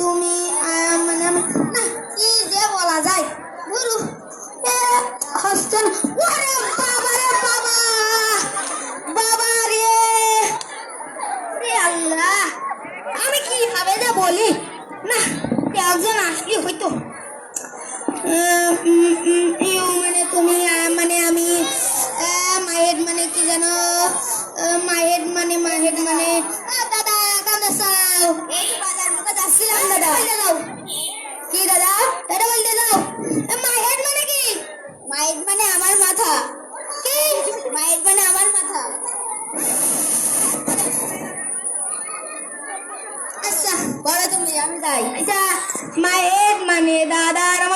তুমি মানে না কি যে বলা যায়। গুরু ওরে বাবা রে বাবা বাবা রে। রে আল্লাহ, আমি কি ভাবে যে বলি? না, একজন আসলি হয়তো। দাদা দাও কি দাদা দাদা বলতে দাও মাই হেড মানে কি মাই হেড মানে আমার মাথা কি মাই হেড মানে আমার মাথা আচ্ছা বলো তুমি আমি যাই আচ্ছা মাই হেড মানে দাদার আমার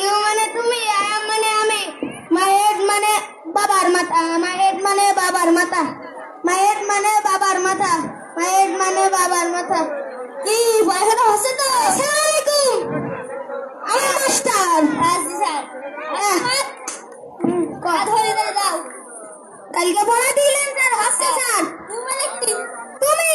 ইউ মানে তুমি আই মানে আমি। মায়ের মানে বাবার মাথা মাই মানে বাবার মাথা। মায়ের মানে বাবার মাথা মাই মানে বাবার মাথা। কি পয়সাটা হচ্ছে তো। আসসালামু আমি মাস্টার। আজি স্যার। হ্যাঁ। কালকে পড়া দিলেন স্যার। হচ্ছে স্যার। তুমি তুমি?